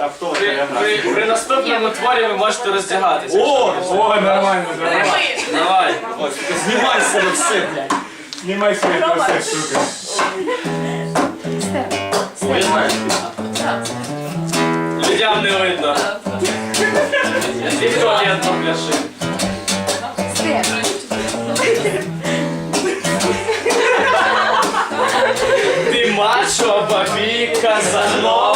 Раптово При, при, при наступному творі ви можете роздягатися. О, о, нормально, нормально. Давай. Ось, знімай з себе все, блядь. Знімай свої труси, сука. Я. Людям не видно. І туалет пляши. Ти мачо, бабі, Казанова.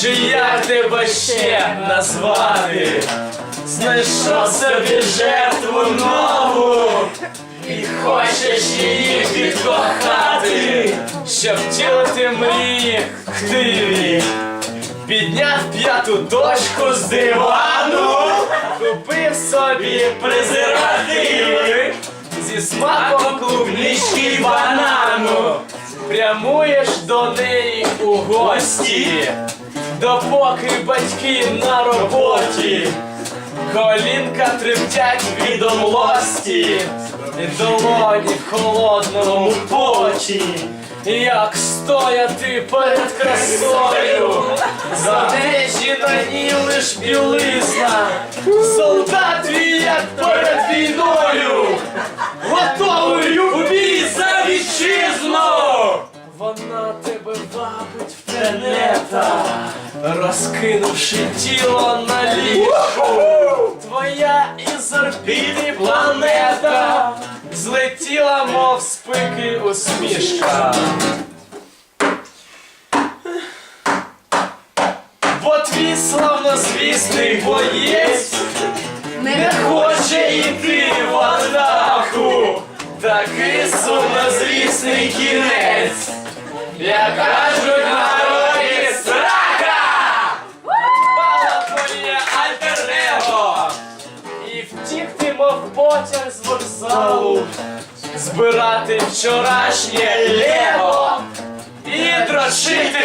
Чи як тебе ще назвати? Знайшов собі жертву нову і хочеш її підкохати, щоб втілити мрії хтиві. Підняв п'яту дочку з дивану, купив собі презервативи зі смаком клубнички й банану. Прямуєш до неї у гості, допоки батьки на роботі. Колінка тремтять від облості, долоні в холодному поті. Як стояти перед красою, за одежі на ній лиш білизна, солдат як перед війною, розкинувши тіло на ліжку. Твоя із орбіти планета злетіла, мов з пики усмішка. Бо твій славнозвісний боєць не хоче йти в атаку. Такий сумнозвісний кінець, як кажуть втікти, потяг з вокзалу, збирати вчорашнє лево і дрочити